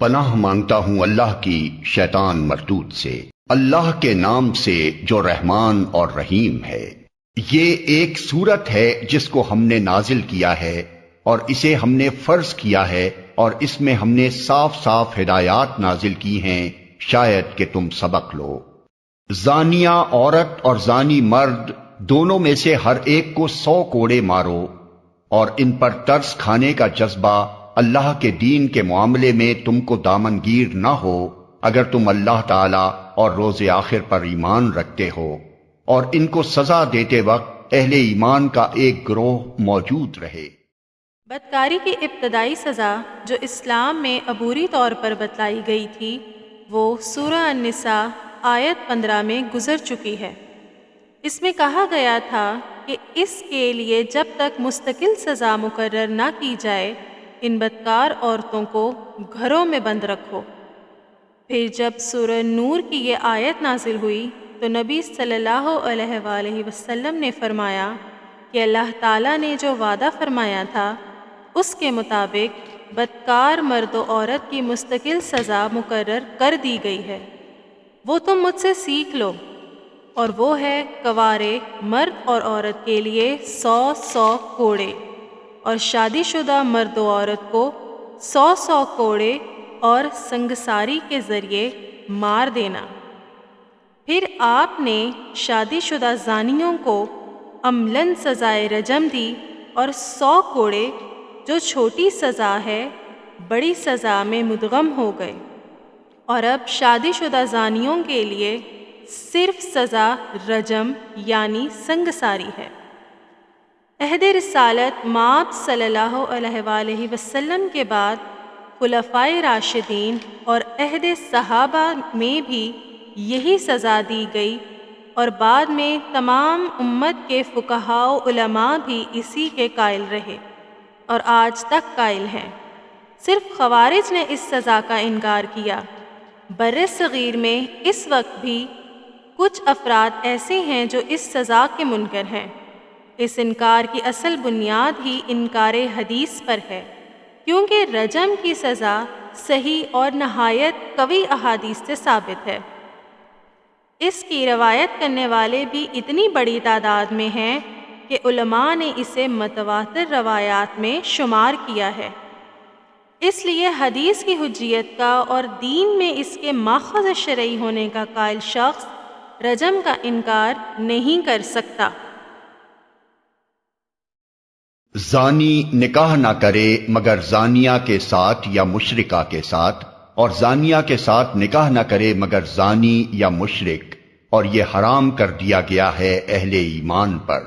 پناہ مانگتا ہوں اللہ کی شیطان مردود سے۔ اللہ کے نام سے جو رحمان اور رحیم ہے۔ یہ ایک صورت ہے جس کو ہم نے نازل کیا ہے اور اسے ہم نے فرض کیا ہے اور اس میں ہم نے صاف صاف ہدایات نازل کی ہیں۔ شاید کہ تم سبق لو۔ زانیہ عورت اور زانی مرد دونوں میں سے ہر ایک کو سو کوڑے مارو اور ان پر ترس کھانے کا جذبہ اللہ کے دین کے معاملے میں تم کو دامنگیر نہ ہو اگر تم اللہ تعالی اور روز آخر پر ایمان رکھتے ہو۔ اور ان کو سزا دیتے وقت اہل ایمان کا ایک گروہ موجود رہے۔ بدکاری کی ابتدائی سزا جو اسلام میں عبوری طور پر بتلائی گئی تھی، وہ سورہ النساء آیت پندرہ میں گزر چکی ہے۔ اس میں کہا گیا تھا کہ اس کے لیے جب تک مستقل سزا مقرر نہ کی جائے ان بدکار عورتوں کو گھروں میں بند رکھو۔ پھر جب سورہ نور کی یہ آیت نازل ہوئی تو نبی صلی اللہ علیہ وآلہ وسلم نے فرمایا کہ اللہ تعالیٰ نے جو وعدہ فرمایا تھا، اس کے مطابق بدکار مرد و عورت کی مستقل سزا مقرر کر دی گئی ہے۔ وہ تم مجھ سے سیکھ لو۔ اور وہ ہے کوارے مرد اور عورت کے لیے سو سو کوڑے۔ اور شادی شدہ مرد و عورت کو سو سو کوڑے اور سنگساری کے ذریعے مار دینا۔ پھر آپ نے شادی شدہ زانیوں کو عملاً سزائے رجم دی اور سو کوڑے، جو چھوٹی سزا ہے، بڑی سزا میں مدغم ہو گئے۔ اور اب شادی شدہ زانیوں کے لیے صرف سزا رجم یعنی سنگساری ہے۔ عہد رسالت ماب صلی اللہ علیہ وآلہ وسلم کے بعد خلفائے راشدین اور عہد صحابہ میں بھی یہی سزا دی گئی اور بعد میں تمام امت کے فقہاء و علماء بھی اسی کے قائل رہے اور آج تک قائل ہیں۔ صرف خوارج نے اس سزا کا انکار کیا۔ بر صغیر میں اس وقت بھی کچھ افراد ایسے ہیں جو اس سزا کے منکر ہیں۔ اس انکار کی اصل بنیاد ہی انکار حدیث پر ہے۔ کیونکہ رجم کی سزا صحیح اور نہایت قوی احادیث سے ثابت ہے۔ اس کی روایت کرنے والے بھی اتنی بڑی تعداد میں ہیں کہ علماء نے اسے متواتر روایات میں شمار کیا ہے۔ اس لیے حدیث کی حجیت کا اور دین میں اس کے ماخذ شرعی ہونے کا قائل شخص رجم کا انکار نہیں کر سکتا۔ زانی نکاح نہ کرے مگر زانیہ کے ساتھ یا مشرکہ کے ساتھ، اور زانیہ کے ساتھ نکاح نہ کرے مگر زانی یا مشرک، اور یہ حرام کر دیا گیا ہے اہل ایمان پر۔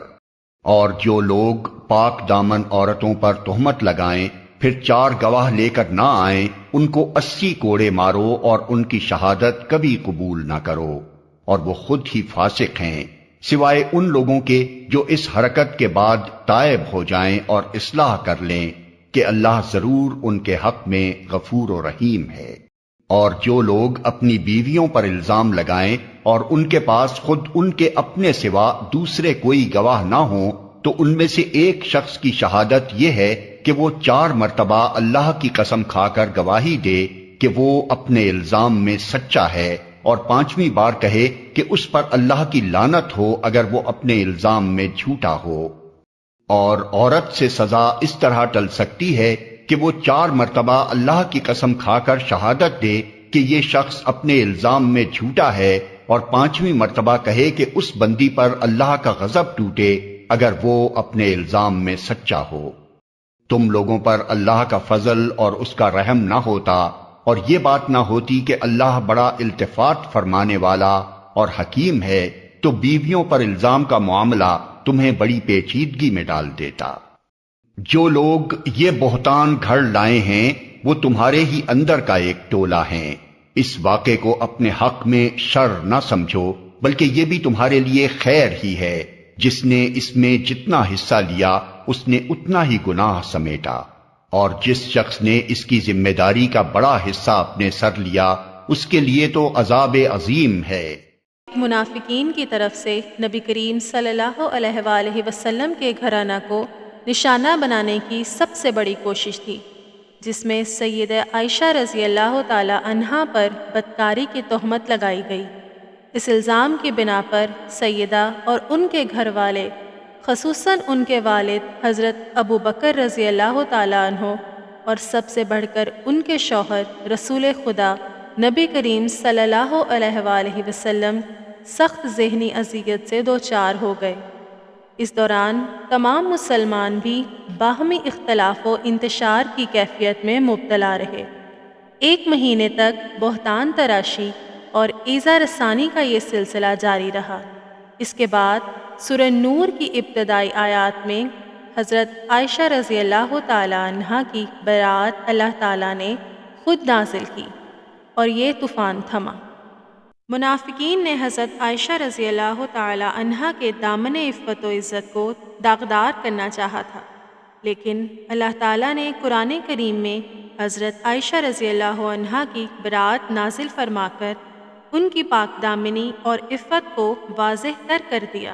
اور جو لوگ پاک دامن عورتوں پر تہمت لگائیں، پھر چار گواہ لے کر نہ آئیں، ان کو اسی کوڑے مارو اور ان کی شہادت کبھی قبول نہ کرو۔ اور وہ خود ہی فاسق ہیں۔ سوائے ان لوگوں کے جو اس حرکت کے بعد تائب ہو جائیں اور اصلاح کر لیں کہ اللہ ضرور ان کے حق میں غفور و رحیم ہے۔ اور جو لوگ اپنی بیویوں پر الزام لگائیں اور ان کے پاس خود ان کے اپنے سوا دوسرے کوئی گواہ نہ ہوں، تو ان میں سے ایک شخص کی شہادت یہ ہے کہ وہ چار مرتبہ اللہ کی قسم کھا کر گواہی دے کہ وہ اپنے الزام میں سچا ہے۔ اور پانچویں بار کہے کہ اس پر اللہ کی لانت ہو اگر وہ اپنے الزام میں جھوٹا ہو۔ اور عورت سے سزا اس طرح ٹل سکتی ہے کہ وہ چار مرتبہ اللہ کی قسم کھا کر شہادت دے کہ یہ شخص اپنے الزام میں جھوٹا ہے اور پانچویں مرتبہ کہے کہ اس بندی پر اللہ کا غضب ٹوٹے اگر وہ اپنے الزام میں سچا ہو۔ تم لوگوں پر اللہ کا فضل اور اس کا رحم نہ ہوتا۔ اور یہ بات نہ ہوتی کہ اللہ بڑا التفات فرمانے والا اور حکیم ہے، تو بیویوں پر الزام کا معاملہ تمہیں بڑی پیچیدگی میں ڈال دیتا۔ جو لوگ یہ بہتان گھر لائے ہیں، وہ تمہارے ہی اندر کا ایک ٹولہ ہیں۔ اس واقعے کو اپنے حق میں شر نہ سمجھو، بلکہ یہ بھی تمہارے لیے خیر ہی ہے۔ جس نے اس میں جتنا حصہ لیا، اس نے اتنا ہی گناہ سمیٹا۔ اور جس شخص نے اس کی ذمہ داری کا بڑا حصہ اپنے سر لیا، اس کے لیے تو عذاب عظیم ہے۔ منافقین کی طرف سے نبی کریم صلی اللہ علیہ وآلہ وسلم کے گھرانہ کو نشانہ بنانے کی سب سے بڑی کوشش تھی، جس میں سید عائشہ رضی اللہ تعالی عنہا پر بدکاری کی تہمت لگائی گئی۔ اس الزام کی بنا پر سیدہ اور ان کے گھر والے خصوصاً ان کے والد حضرت ابو بکر رضی اللہ تعالیٰ عنہ اور سب سے بڑھ کر ان کے شوہر رسول خدا نبی کریم صلی اللہ علیہ وآلہ وسلم سخت ذہنی اذیت سے دو چار ہو گئے۔ اس دوران تمام مسلمان بھی باہمی اختلاف و انتشار کی کیفیت میں مبتلا رہے۔ ایک مہینے تک بہتان تراشی اور ایزا رسانی کا یہ سلسلہ جاری رہا۔ اس کے بعد سورہ نور کی ابتدائی آیات میں حضرت عائشہ رضی اللہ تعالیٰ عنہ کی برات اللہ تعالیٰ نے خود نازل کی اور یہ طوفان تھما۔ منافقین نے حضرت عائشہ رضی اللہ تعالی عنہ کے دامن عفت و عزت کو داغدار کرنا چاہا تھا، لیکن اللہ تعالیٰ نے قرآن کریم میں حضرت عائشہ رضی اللہ عنہ کی برات نازل فرما کر ان کی پاک دامنی اور عفت کو واضح تر کر دیا۔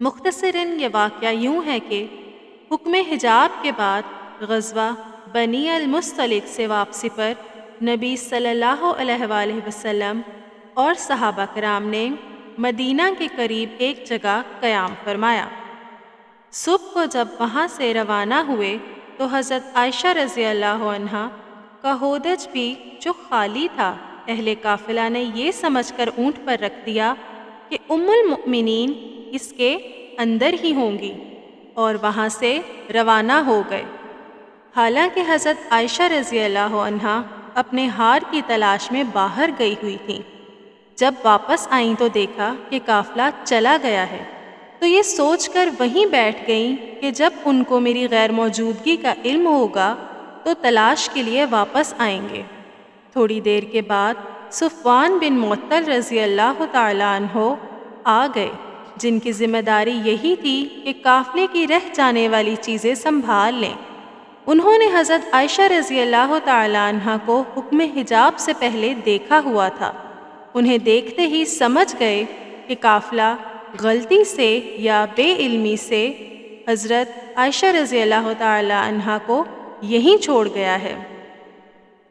مختصراً یہ واقعہ یوں ہے کہ حکم حجاب کے بعد غزوہ بنی المستلق سے واپسی پر نبی صلی اللہ علیہ وآلہ وسلم اور صحابہ کرام نے مدینہ کے قریب ایک جگہ قیام فرمایا۔ صبح کو جب وہاں سے روانہ ہوئے تو حضرت عائشہ رضی اللہ عنہ کا ہودج بھی جو خالی تھا، اہل قافلہ نے یہ سمجھ کر اونٹ پر رکھ دیا کہ ام المؤمنین اس کے اندر ہی ہوں گی اور وہاں سے روانہ ہو گئے۔ حالانکہ حضرت عائشہ رضی اللہ عنہ اپنے ہار کی تلاش میں باہر گئی ہوئی تھیں۔ جب واپس آئیں تو دیکھا کہ قافلہ چلا گیا ہے۔ تو یہ سوچ کر وہیں بیٹھ گئیں کہ جب ان کو میری غیر موجودگی کا علم ہوگا تو تلاش کے لیے واپس آئیں گے۔ تھوڑی دیر کے بعد صفوان بن معطل رضی اللہ تعالیٰ عنہ آ گئے۔ جن کی ذمہ داری یہی تھی کہ قافلے کی رہ جانے والی چیزیں سنبھال لیں۔ انہوں نے حضرت عائشہ رضی اللہ تعالی عنہ کو حکم حجاب سے پہلے دیکھا ہوا تھا۔ انہیں دیکھتے ہی سمجھ گئے کہ قافلہ غلطی سے یا بے علمی سے حضرت عائشہ رضی اللہ تعالی عنہ کو یہیں چھوڑ گیا ہے۔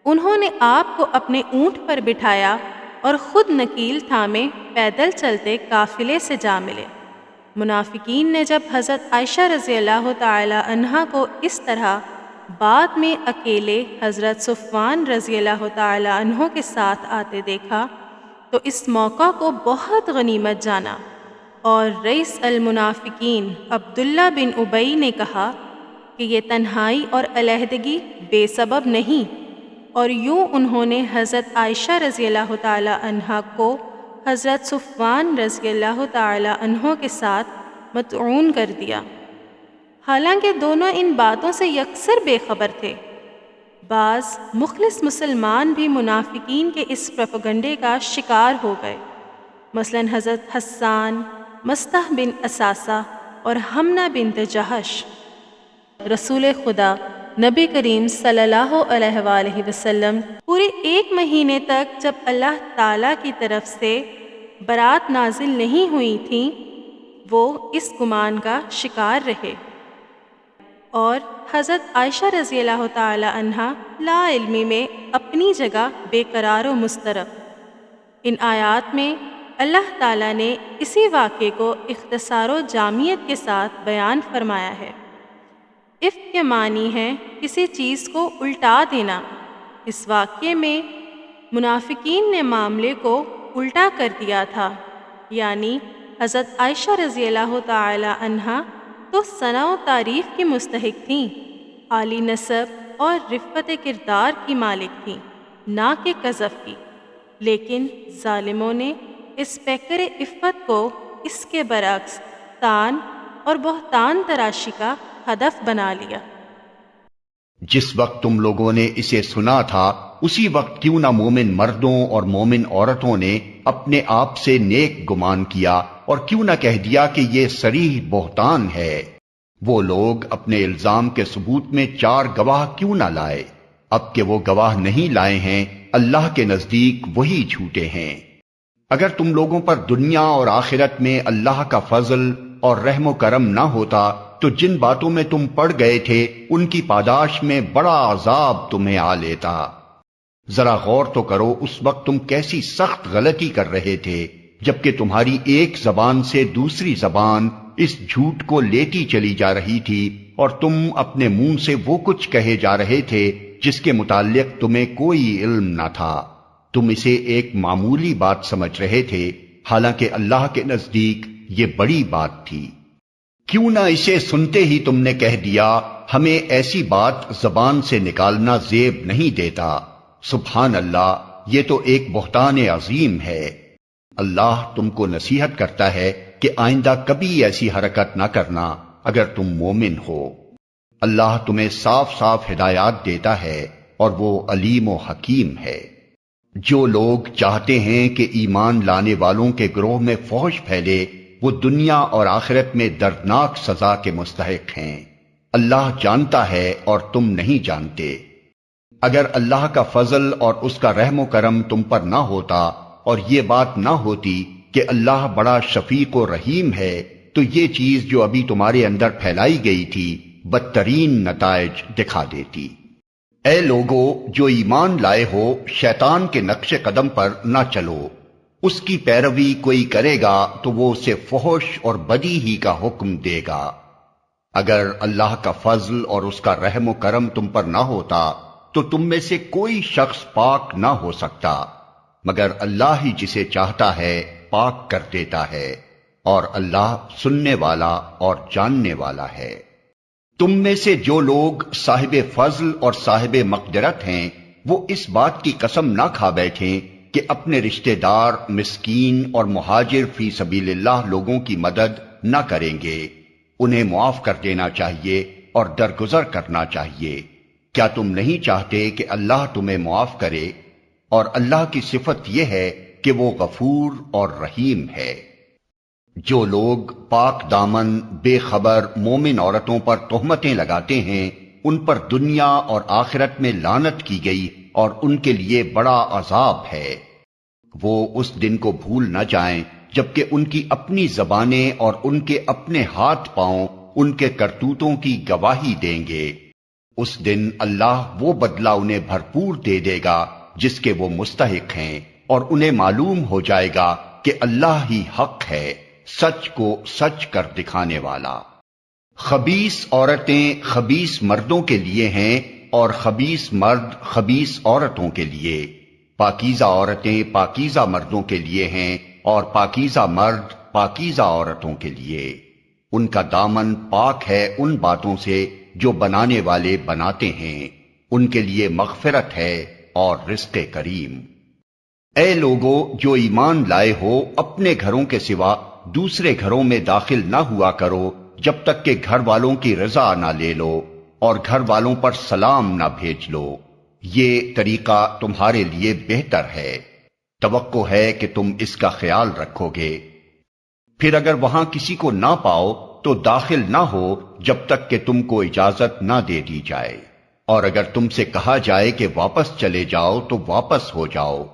انہوں نے آپ کو اپنے اونٹ پر بٹھایا اور خود نکیل تھامے پیدل چلتے قافلے سے جا ملے۔ منافقین نے جب حضرت عائشہ رضی اللہ تعالی عنہ کو اس طرح بعد میں اکیلے حضرت صفوان رضی اللہ تعالی عنہ کے ساتھ آتے دیکھا تو اس موقع کو بہت غنیمت جانا اور رئیس المنافقین عبداللہ بن ابئی نے کہا کہ یہ تنہائی اور علیحدگی بے سبب نہیں۔ اور یوں انہوں نے حضرت عائشہ رضی اللہ تعالی عنہ کو حضرت صفوان رضی اللہ تعالی عنہ کے ساتھ متعون کر دیا۔ حالانکہ دونوں ان باتوں سے یکسر بے خبر تھے۔ بعض مخلص مسلمان بھی منافقین کے اس پرپگنڈے کا شکار ہو گئے۔ مثلا حضرت حسان، مستح بن اساسہ اور ہمنا بن تجہش رسول خدا نبی کریم صلی اللہ علیہ وآلہ وسلم پورے ایک مہینے تک جب اللہ تعالیٰ کی طرف سے برات نازل نہیں ہوئی تھیں وہ اس گمان کا شکار رہے۔ اور حضرت عائشہ رضی اللہ تعالی عنہ لا علمی میں اپنی جگہ بے قرار و مسترب۔ ان آیات میں اللہ تعالیٰ نے اسی واقعے کو اختصار و جامعت کے ساتھ بیان فرمایا ہے۔ اف کے معنی ہے کسی چیز کو الٹا دینا۔ اس واقعے میں منافقین نے معاملے کو الٹا کر دیا تھا۔ یعنی حضرت عائشہ رضی اللہ تعالی عنہ تو ثنا و تعریف کی مستحق تھیں۔ عالی نصب اور رفت کردار کی مالک تھیں، نہ کہ قذف کی۔ لیکن ظالموں نے اس پیکر عفت کو اس کے برعکس تان اور بہتان تراشی کا ہدف بنا لیا۔ جس وقت تم لوگوں نے اسے سنا تھا، اسی وقت کیوں نہ مومن مردوں اور مومن عورتوں نے اپنے آپ سے نیک گمان کیا اور کیوں نہ کہہ دیا کہ یہ سریح بہتان ہے۔ وہ لوگ اپنے الزام کے ثبوت میں چار گواہ کیوں نہ لائے؟ اب کہ وہ گواہ نہیں لائے ہیں، اللہ کے نزدیک وہی جھوٹے ہیں۔ اگر تم لوگوں پر دنیا اور آخرت میں اللہ کا فضل اور رحم و کرم نہ ہوتا تو جن باتوں میں تم پڑ گئے تھے، ان کی پاداش میں بڑا عذاب تمہیں آ لیتا۔ ذرا غور تو کرو، اس وقت تم کیسی سخت غلطی کر رہے تھے، جبکہ تمہاری ایک زبان سے دوسری زبان اس جھوٹ کو لیتی چلی جا رہی تھی، اور تم اپنے منہ سے وہ کچھ کہے جا رہے تھے جس کے متعلق تمہیں کوئی علم نہ تھا۔ تم اسے ایک معمولی بات سمجھ رہے تھے، حالانکہ اللہ کے نزدیک یہ بڑی بات تھی۔ کیوں نہ اسے سنتے ہی تم نے کہہ دیا، ہمیں ایسی بات زبان سے نکالنا زیب نہیں دیتا۔ سبحان اللہ، یہ تو ایک بہتان عظیم ہے۔ اللہ تم کو نصیحت کرتا ہے کہ آئندہ کبھی ایسی حرکت نہ کرنا اگر تم مومن ہو۔ اللہ تمہیں صاف صاف ہدایات دیتا ہے اور وہ علیم و حکیم ہے۔ جو لوگ چاہتے ہیں کہ ایمان لانے والوں کے گروہ میں فوج پھیلے وہ دنیا اور آخرت میں دردناک سزا کے مستحق ہیں۔ اللہ جانتا ہے اور تم نہیں جانتے۔ اگر اللہ کا فضل اور اس کا رحم و کرم تم پر نہ ہوتا اور یہ بات نہ ہوتی کہ اللہ بڑا شفیق و رحیم ہے، تو یہ چیز جو ابھی تمہارے اندر پھیلائی گئی تھی، بدترین نتائج دکھا دیتی۔ اے لوگو، جو ایمان لائے ہو، شیطان کے نقش قدم پر نہ چلو۔ اس کی پیروی کوئی کرے گا تو وہ اسے فحش اور بدی ہی کا حکم دے گا۔ اگر اللہ کا فضل اور اس کا رحم و کرم تم پر نہ ہوتا تو تم میں سے کوئی شخص پاک نہ ہو سکتا، مگر اللہ ہی جسے چاہتا ہے پاک کر دیتا ہے اور اللہ سننے والا اور جاننے والا ہے۔ تم میں سے جو لوگ صاحب فضل اور صاحب مقدرت ہیں، وہ اس بات کی قسم نہ کھا بیٹھے کہ اپنے رشتہ دار، مسکین اور مہاجر فی سبیل اللہ لوگوں کی مدد نہ کریں گے۔ انہیں معاف کر دینا چاہیے اور درگزر کرنا چاہیے۔ کیا تم نہیں چاہتے کہ اللہ تمہیں معاف کرے؟ اور اللہ کی صفت یہ ہے کہ وہ غفور اور رحیم ہے۔ جو لوگ پاک دامن، بے خبر، مومن عورتوں پر تہمتیں لگاتے ہیں، ان پر دنیا اور آخرت میں لانت کی گئی اور ان کے لیے بڑا عذاب ہے۔ وہ اس دن کو بھول نہ جائیں، جبکہ ان کی اپنی زبانیں اور ان کے اپنے ہاتھ پاؤں ان کے کرتوتوں کی گواہی دیں گے۔ اس دن اللہ وہ بدلہ انہیں بھرپور دے دے گا، جس کے وہ مستحق ہیں۔ اور انہیں معلوم ہو جائے گا کہ اللہ ہی حق ہے، سچ کو سچ کر دکھانے والا۔ خبیس عورتیں خبیس مردوں کے لیے ہیں اور خبیس مرد خبیس عورتوں کے لیے۔ پاکیزہ عورتیں پاکیزہ مردوں کے لیے ہیں اور پاکیزہ مرد پاکیزہ عورتوں کے لیے۔ ان کا دامن پاک ہے ان باتوں سے جو بنانے والے بناتے ہیں۔ ان کے لیے مغفرت ہے اور رزق کریم۔ اے لوگو، جو ایمان لائے ہو، اپنے گھروں کے سوا دوسرے گھروں میں داخل نہ ہوا کرو۔ جب تک کہ گھر والوں کی رضا نہ لے لو۔ اور گھر والوں پر سلام نہ بھیج لو۔ یہ طریقہ تمہارے لیے بہتر ہے۔ توقع ہے کہ تم اس کا خیال رکھو گے۔ پھر اگر وہاں کسی کو نہ پاؤ تو داخل نہ ہو جب تک کہ تم کو اجازت نہ دے دی جائے۔ اور اگر تم سے کہا جائے کہ واپس چلے جاؤ تو واپس ہو جاؤ۔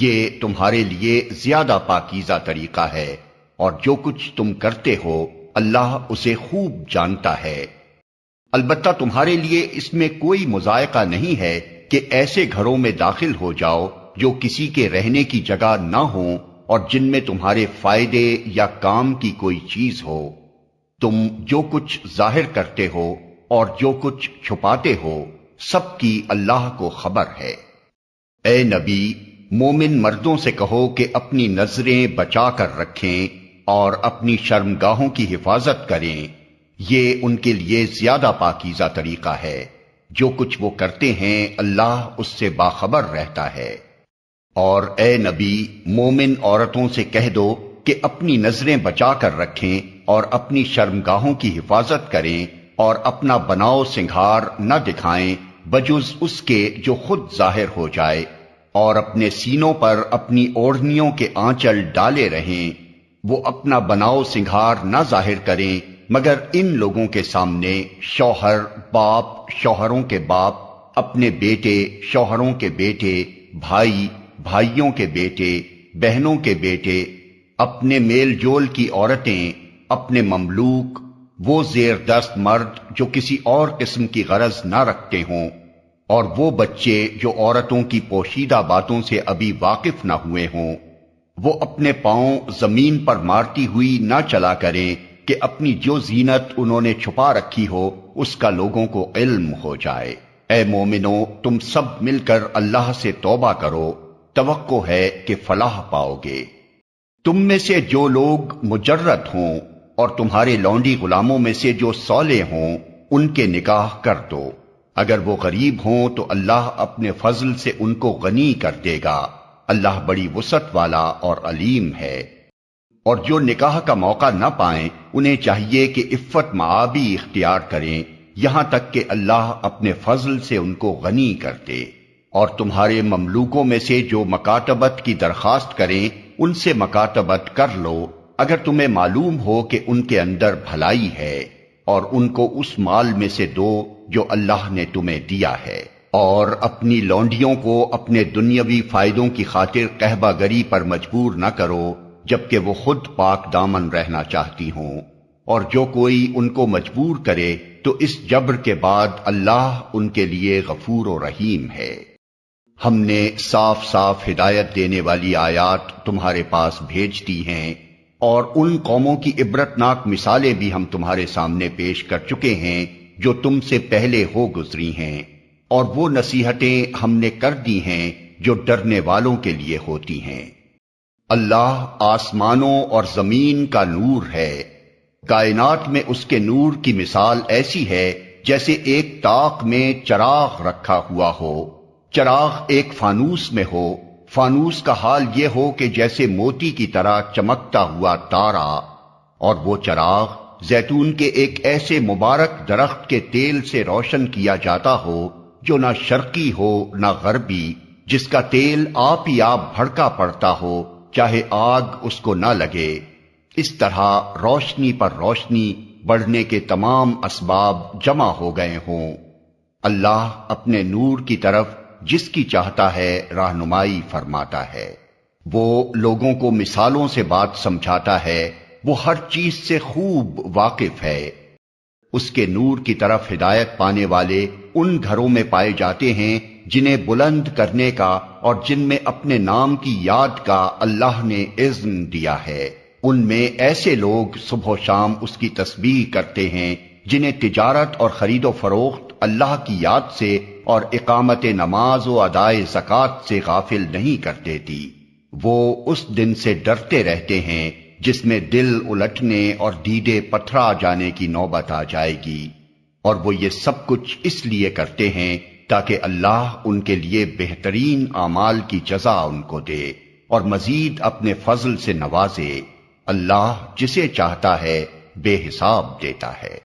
یہ تمہارے لیے زیادہ پاکیزہ طریقہ ہے۔ اور جو کچھ تم کرتے ہو، اللہ اسے خوب جانتا ہے۔ البتہ تمہارے لیے اس میں کوئی مذائقہ نہیں ہے کہ ایسے گھروں میں داخل ہو جاؤ جو کسی کے رہنے کی جگہ نہ ہوں اور جن میں تمہارے فائدے یا کام کی کوئی چیز ہو۔ تم جو کچھ ظاہر کرتے ہو اور جو کچھ چھپاتے ہو، سب کی اللہ کو خبر ہے۔ اے نبی، مومن مردوں سے کہو کہ اپنی نظریں بچا کر رکھیں اور اپنی شرمگاہوں کی حفاظت کریں۔ یہ ان کے لیے زیادہ پاکیزہ طریقہ ہے۔ جو کچھ وہ کرتے ہیں، اللہ اس سے باخبر رہتا ہے۔ اور اے نبی، مومن عورتوں سے کہہ دو کہ اپنی نظریں بچا کر رکھیں اور اپنی شرمگاہوں کی حفاظت کریں اور اپنا بناؤ سنگھار نہ دکھائیں، بجز اس کے جو خود ظاہر ہو جائے۔ اور اپنے سینوں پر اپنی اوڑھنیوں کے آنچل ڈالے رہیں۔ وہ اپنا بناؤ سنگھار نہ ظاہر کریں۔ مگر ان لوگوں کے سامنے شوہر باپ شوہروں کے باپ، اپنے بیٹے شوہروں کے بیٹے، بھائی بھائیوں کے بیٹے، بہنوں کے بیٹے، اپنے میل جول کی عورتیں، اپنے مملوک، وہ زیر دست مرد جو کسی اور قسم کی غرض نہ رکھتے ہوں، اور وہ بچے جو عورتوں کی پوشیدہ باتوں سے ابھی واقف نہ ہوئے ہوں، وہ اپنے پاؤں زمین پر مارتی ہوئی نہ چلا کریں۔ کہ اپنی جو زینت انہوں نے چھپا رکھی ہو، اس کا لوگوں کو علم ہو جائے۔ اے مومنو، تم سب مل کر اللہ سے توبہ کرو۔ توقع ہے کہ فلاح پاؤ گے۔ تم میں سے جو لوگ مجرت ہوں اور تمہارے لونڈی غلاموں میں سے جو سولے ہوں، ان کے نکاح کر دو۔ اگر وہ غریب ہوں تو اللہ اپنے فضل سے ان کو غنی کر دے گا۔ اللہ بڑی وسط والا اور علیم ہے۔ اور جو نکاح کا موقع نہ پائیں، انہیں چاہیے کہ عفت معابی اختیار کریں، یہاں تک کہ اللہ اپنے فضل سے ان کو غنی کر دے اور تمہارے مملوکوں میں سے جو مکاتبت کی درخواست کریں، ان سے مکاتبت کر لو۔ اگر تمہیں معلوم ہو کہ ان کے اندر بھلائی ہے، اور ان کو اس مال میں سے دو جو اللہ نے تمہیں دیا ہے۔ اور اپنی لونڈیوں کو اپنے دنیاوی فائدوں کی خاطر کہبہ گری پر مجبور نہ کرو۔ جبکہ وہ خود پاک دامن رہنا چاہتی ہوں۔ اور جو کوئی ان کو مجبور کرے، تو اس جبر کے بعد اللہ ان کے لیے غفور و رحیم ہے۔ ہم نے صاف صاف ہدایت دینے والی آیات تمہارے پاس بھیج دی ہیں، اور ان قوموں کی عبرتناک مثالیں بھی ہم تمہارے سامنے پیش کر چکے ہیں، جو تم سے پہلے ہو گزری ہیں۔ اور وہ نصیحتیں ہم نے کر دی ہیں، جو ڈرنے والوں کے لیے ہوتی ہیں۔ اللہ آسمانوں اور زمین کا نور ہے۔ کائنات میں اس کے نور کی مثال ایسی ہے جیسے ایک تاک میں چراغ رکھا ہوا ہو۔ چراغ ایک فانوس میں ہو۔ فانوس کا حال یہ ہو کہ جیسے موتی کی طرح چمکتا ہوا تارا اور وہ چراغ زیتون کے ایک ایسے مبارک درخت کے تیل سے روشن کیا جاتا ہو جو نہ شرقی ہو نہ غربی، جس کا تیل آپ ہی آپ بھڑکا پڑتا ہو۔ چاہے آگ اس کو نہ لگے، اس طرح روشنی پر روشنی بڑھنے کے تمام اسباب جمع ہو گئے ہوں۔ اللہ اپنے نور کی طرف جس کی چاہتا ہے رہنمائی فرماتا ہے۔ وہ لوگوں کو مثالوں سے بات سمجھاتا ہے، وہ ہر چیز سے خوب واقف ہے۔ اس کے نور کی طرف ہدایت پانے والے ان گھروں میں پائے جاتے ہیں جنہیں بلند کرنے کا اور جن میں اپنے نام کی یاد کا اللہ نے اذن دیا ہے، ان میں ایسے لوگ صبح و شام اس کی تسبیح کرتے ہیں جنہیں تجارت اور خرید و فروخت اللہ کی یاد سے اور اقامت نماز و ادائے زکات سے غافل نہیں کرتے تھی وہ اس دن سے ڈرتے رہتے ہیں جس میں دل الٹنے اور دیدے پتھرا جانے کی نوبت آ جائے گی۔ اور وہ یہ سب کچھ اس لیے کرتے ہیں تاکہ اللہ ان کے لیے بہترین اعمال کی جزا ان کو دے اور مزید اپنے فضل سے نوازے۔ اللہ جسے چاہتا ہے بے حساب دیتا ہے۔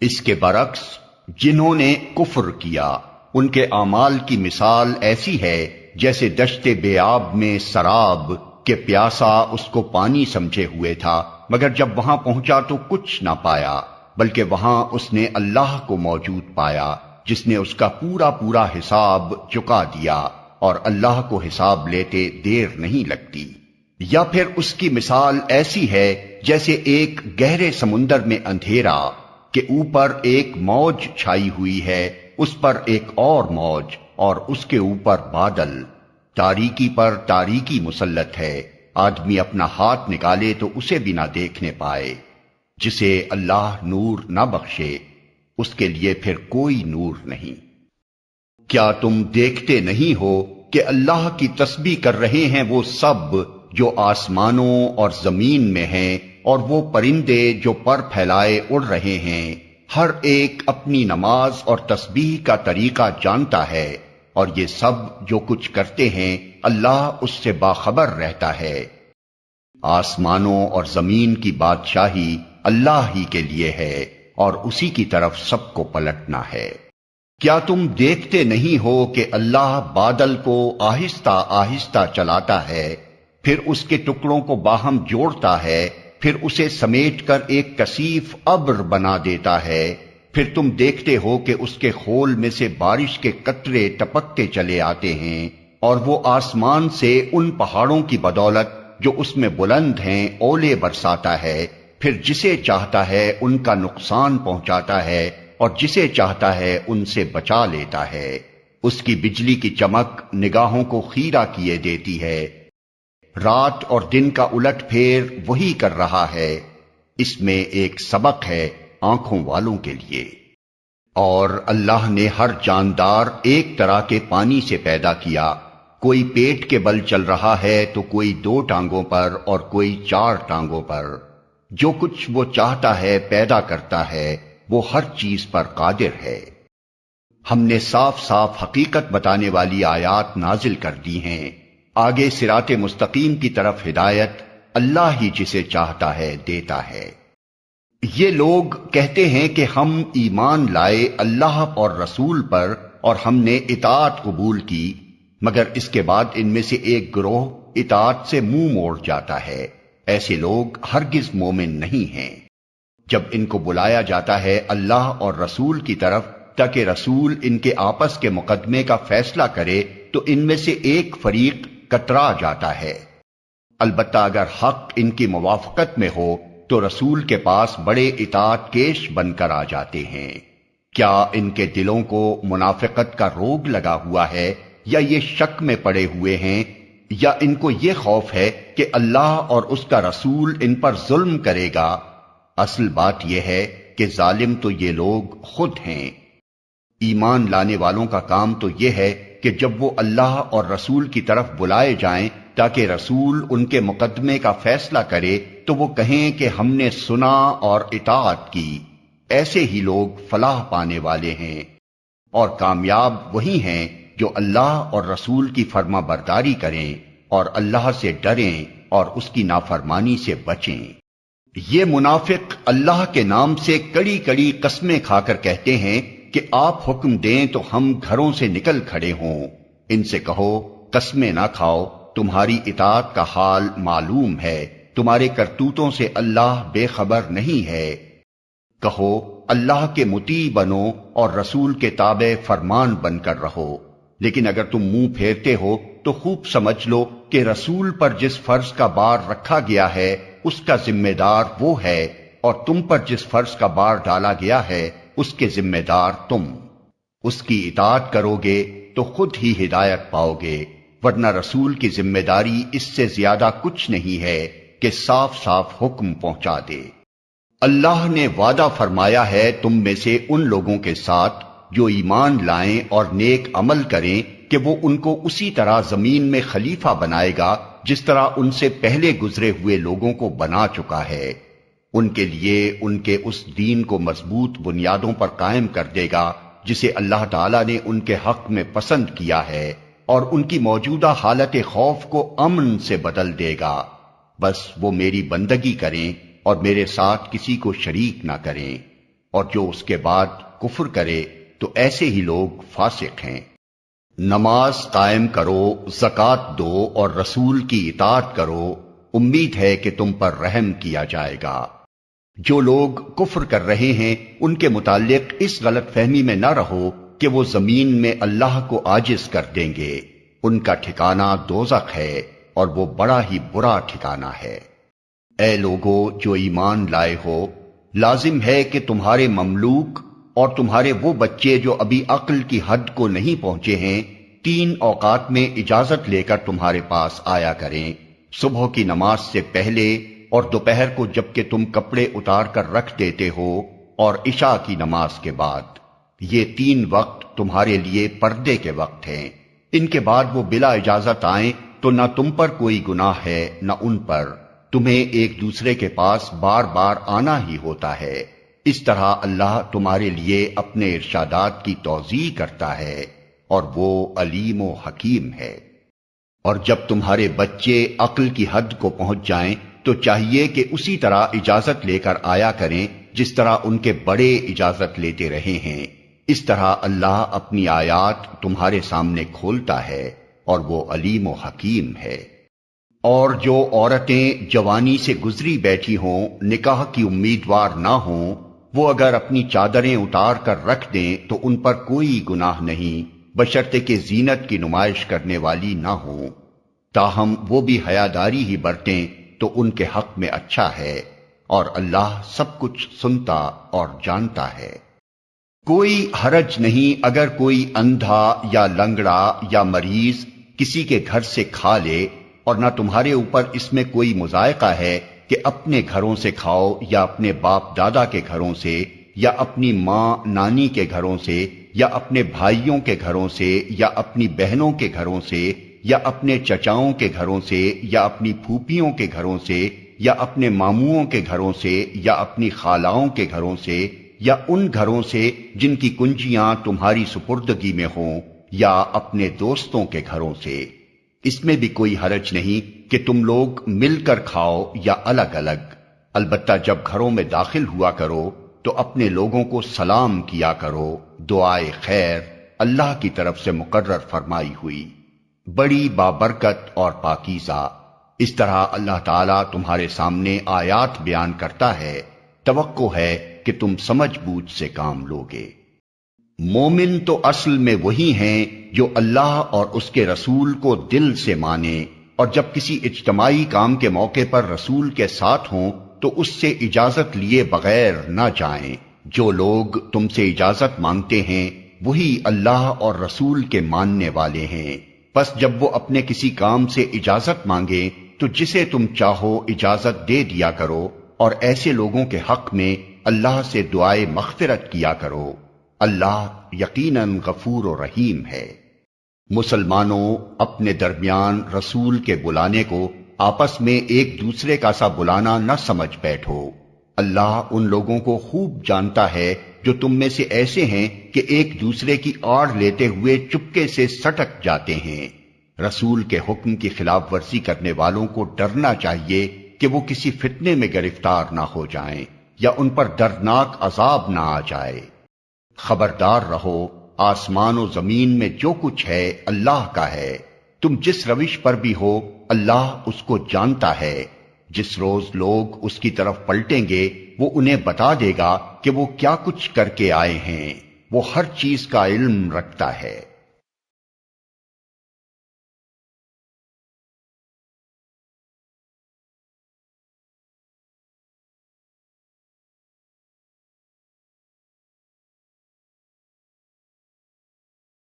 اس کے برعکس، جنہوں نے کفر کیا، ان کے اعمال کی مثال ایسی ہے جیسے دشت بے آب میں سراب کہ پیاسا اس کو پانی سمجھے ہوئے تھا، مگر جب وہاں پہنچا تو کچھ نہ پایا، بلکہ وہاں اس نے اللہ کو موجود پایا۔ جس نے اس کا پورا پورا حساب چکا دیا اور اللہ کو حساب لیتے دیر نہیں لگتی۔ یا پھر اس کی مثال ایسی ہے جیسے ایک گہرے سمندر میں اندھیرا کہ اوپر ایک موج چھائی ہوئی ہے، اس پر ایک اور موج اور اس کے اوپر بادل۔ تاریکی پر تاریکی مسلط ہے۔ آدمی اپنا ہاتھ نکالے تو اسے بھی نہ دیکھنے پائے، جسے اللہ نور نہ بخشے۔ اس کے لیے پھر کوئی نور نہیں۔ کیا تم دیکھتے نہیں ہو کہ اللہ کی تسبیح کر رہے ہیں وہ سب جو آسمانوں اور زمین میں ہیں اور وہ پرندے جو پر پھیلائے اڑ رہے ہیں؟ ہر ایک اپنی نماز اور تسبیح کا طریقہ جانتا ہے اور یہ سب جو کچھ کرتے ہیں اللہ اس سے باخبر رہتا ہے۔ آسمانوں اور زمین کی بادشاہی اللہ ہی کے لیے ہے۔ اور اسی کی طرف سب کو پلٹنا ہے۔ کیا تم دیکھتے نہیں ہو کہ اللہ بادل کو آہستہ آہستہ چلاتا ہے، پھر اس کے ٹکڑوں کو باہم جوڑتا ہے، پھر اسے سمیٹ کر ایک کثیف ابر بنا دیتا ہے۔ پھر تم دیکھتے ہو کہ اس کے خول میں سے بارش کے قطرے ٹپکتے چلے آتے ہیں، اور وہ آسمان سے ان پہاڑوں کی بدولت جو اس میں بلند ہیں اولے برساتا ہے۔ پھر جسے چاہتا ہے ان کا نقصان پہنچاتا ہے اور جسے چاہتا ہے ان سے بچا لیتا ہے۔ اس کی بجلی کی چمک نگاہوں کو خیرہ کیے دیتی ہے۔ رات اور دن کا الٹ پھیر وہی کر رہا ہے۔ اس میں ایک سبق ہے آنکھوں والوں کے لیے۔ اور اللہ نے ہر جاندار ایک طرح کے پانی سے پیدا کیا۔ کوئی پیٹ کے بل چل رہا ہے تو کوئی دو ٹانگوں پر اور کوئی چار ٹانگوں پر۔ جو کچھ وہ چاہتا ہے پیدا کرتا ہے، وہ ہر چیز پر قادر ہے۔ ہم نے صاف صاف حقیقت بتانے والی آیات نازل کر دی ہیں۔ آگے سرات مستقیم کی طرف ہدایت اللہ ہی جسے چاہتا ہے دیتا ہے۔ یہ لوگ کہتے ہیں کہ ہم ایمان لائے اللہ اور رسول پر اور ہم نے اطاعت قبول کی، مگر اس کے بعد ان میں سے ایک گروہ اطاعت سے منہ مو موڑ جاتا ہے۔ ایسے لوگ ہرگز مومن نہیں ہیں۔ جب ان کو بلایا جاتا ہے اللہ اور رسول کی طرف، تاکہ رسول ان کے آپس کے مقدمے کا فیصلہ کرے، تو ان میں سے ایک فریق کترا جاتا ہے۔ البتہ اگر حق ان کی موافقت میں ہو، تو رسول کے پاس بڑے اطاعت کیش بن کر آ جاتے ہیں۔ کیا ان کے دلوں کو منافقت کا روگ لگا ہوا ہے یا یہ شک میں پڑے ہوئے ہیں؟ یا ان کو یہ خوف ہے کہ اللہ اور اس کا رسول ان پر ظلم کرے گا۔ اصل بات یہ ہے کہ ظالم تو یہ لوگ خود ہیں۔ ایمان لانے والوں کا کام تو یہ ہے کہ جب وہ اللہ اور رسول کی طرف بلائے جائیں تاکہ رسول ان کے مقدمے کا فیصلہ کرے، تو وہ کہیں کہ ہم نے سنا اور اطاعت کی۔ ایسے ہی لوگ فلاح پانے والے ہیں اور کامیاب وہی ہیں جو اللہ اور رسول کی فرما برداری کریں اور اللہ سے ڈریں اور اس کی نافرمانی سے بچیں۔ یہ منافق اللہ کے نام سے کڑی کڑی قسمیں کھا کر کہتے ہیں کہ آپ حکم دیں تو ہم گھروں سے نکل کھڑے ہوں۔ ان سے کہو، قسمیں نہ کھاؤ، تمہاری اطاعت کا حال معلوم ہے، تمہارے کرتوتوں سے اللہ بے خبر نہیں ہے۔ کہو، اللہ کے متی بنو اور رسول کے تابع فرمان بن کر رہو۔ لیکن اگر تم منہ پھیرتے ہو تو خوب سمجھ لو کہ رسول پر جس فرض کا بار رکھا گیا ہے، اس کا ذمہ دار وہ ہے، اور تم پر جس فرض کا بار ڈالا گیا ہے، اس کے ذمہ دار تم۔ اس کی اطاعت کرو گے تو خود ہی ہدایت پاؤ گے، ورنہ رسول کی ذمہ داری اس سے زیادہ کچھ نہیں ہے کہ صاف صاف حکم پہنچا دے۔ اللہ نے وعدہ فرمایا ہے تم میں سے ان لوگوں کے ساتھ جو ایمان لائیں اور نیک عمل کریں کہ وہ ان کو اسی طرح زمین میں خلیفہ بنائے گا جس طرح ان سے پہلے گزرے ہوئے لوگوں کو بنا چکا ہے۔ ان کے لیے ان کے اس دین کو مضبوط بنیادوں پر قائم کر دے گا جسے اللہ تعالیٰ نے ان کے حق میں پسند کیا ہے اور ان کی موجودہ حالت خوف کو امن سے بدل دے گا۔ بس وہ میری بندگی کریں اور میرے ساتھ کسی کو شریک نہ کریں اور جو اس کے بعد کفر کرے تو ایسے ہی لوگ فاسق ہیں۔ نماز قائم کرو زکات دو اور رسول کی اطاعت کرو۔ امید ہے کہ تم پر رحم کیا جائے گا۔ جو لوگ کفر کر رہے ہیں، ان کے متعلق اس غلط فہمی میں نہ رہو کہ وہ زمین میں اللہ کو آجز کر دیں گے۔ ان کا ٹھکانہ دوزخ ہے اور وہ بڑا ہی برا ٹھکانہ ہے۔ اے لوگو، جو ایمان لائے ہو، لازم ہے کہ تمہارے مملوک اور تمہارے وہ بچے جو ابھی عقل کی حد کو نہیں پہنچے ہیں، تین اوقات میں اجازت لے کر تمہارے پاس آیا کریں۔ صبح کی نماز سے پہلے اور دوپہر کو جبکہ تم کپڑے اتار کر رکھ دیتے ہو اور عشاء کی نماز کے بعد۔ یہ تین وقت تمہارے لیے پردے کے وقت ہیں۔ ان کے بعد وہ بلا اجازت آئیں تو نہ تم پر کوئی گناہ ہے، نہ ان پر۔ تمہیں ایک دوسرے کے پاس بار بار آنا ہی ہوتا ہے۔ اس طرح اللہ تمہارے لیے اپنے ارشادات کی توضیع کرتا ہے اور وہ علیم و حکیم ہے۔ اور جب تمہارے بچے عقل کی حد کو پہنچ جائیں، تو چاہیے کہ اسی طرح اجازت لے کر آیا کریں جس طرح ان کے بڑے اجازت لیتے رہے ہیں۔ اس طرح اللہ اپنی آیات تمہارے سامنے کھولتا ہے اور وہ علیم و حکیم ہے۔ اور جو عورتیں جوانی سے گزری بیٹھی ہوں، نکاح کی امیدوار نہ ہوں وہ اگر اپنی چادریں اتار کر رکھ دیں تو ان پر کوئی گناہ نہیں بشرتے کے زینت کی نمائش کرنے والی نہ ہوں تاہم، وہ بھی حیاداری ہی برتیں تو ان کے حق میں اچھا ہے، اور اللہ سب کچھ سنتا اور جانتا ہے۔ کوئی حرج نہیں اگر کوئی اندھا یا لنگڑا یا مریض کسی کے گھر سے کھا لے، اور نہ تمہارے اوپر اس میں کوئی مذائقہ ہے کہ اپنے گھروں سے کھاؤ یا اپنے باپ دادا کے گھروں سے یا اپنی ماں نانی کے گھروں سے یا اپنے بھائیوں کے گھروں سے یا اپنی بہنوں کے گھروں سے یا اپنے چچاؤں کے گھروں سے یا اپنی پھوپھیوں کے گھروں سے یا اپنے ماموؤں کے گھروں سے یا اپنی خالاؤں کے گھروں سے یا ان گھروں سے جن کی کنجیاں تمہاری سپردگی میں ہوں یا اپنے دوستوں کے گھروں سے اس میں بھی کوئی حرج نہیں کہ تم لوگ مل کر کھاؤ یا الگ الگ۔ البتہ جب گھروں میں داخل ہوا کرو تو اپنے لوگوں کو سلام کیا کرو۔ دعائے خیر اللہ کی طرف سے مقرر فرمائی ہوئی۔ بڑی بابرکت اور پاکیزہ۔ اس طرح اللہ تعالیٰ تمہارے سامنے آیات بیان کرتا ہے۔ توقع ہے کہ تم سمجھ بوجھ سے کام لوگے۔ مومن تو اصل میں وہی ہیں جو اللہ اور اس کے رسول کو دل سے مانے۔ اور جب کسی اجتماعی کام کے موقع پر رسول کے ساتھ ہوں تو اس سے اجازت لیے بغیر نہ جائیں۔ جو لوگ تم سے اجازت مانگتے ہیں، وہی اللہ اور رسول کے ماننے والے ہیں۔ پس جب وہ اپنے کسی کام سے اجازت مانگے، تو جسے تم چاہو اجازت دے دیا کرو۔ اور ایسے لوگوں کے حق میں اللہ سے دعائے مغفرت کیا کرو۔ اللہ یقیناً غفور و رحیم ہے۔ مسلمانوں اپنے درمیان رسول کے بلانے کو آپس میں ایک دوسرے کا سا بلانا نہ سمجھ بیٹھو۔ اللہ ان لوگوں کو خوب جانتا ہے جو تم میں سے ایسے ہیں کہ ایک دوسرے کی آڑ لیتے ہوئے چپکے سے سٹک جاتے ہیں۔ رسول کے حکم کی خلاف ورزی کرنے والوں کو ڈرنا چاہیے کہ وہ کسی فتنے میں گرفتار نہ ہو جائیں یا ان پر دردناک عذاب نہ آ جائے۔ خبردار رہو آسمان و زمین میں جو کچھ ہے اللہ کا ہے۔ تم جس روش پر بھی ہو، اللہ اس کو جانتا ہے۔ جس روز لوگ اس کی طرف پلٹیں گے، وہ انہیں بتا دے گا کہ وہ کیا کچھ کر کے آئے ہیں۔ وہ ہر چیز کا علم رکھتا ہے۔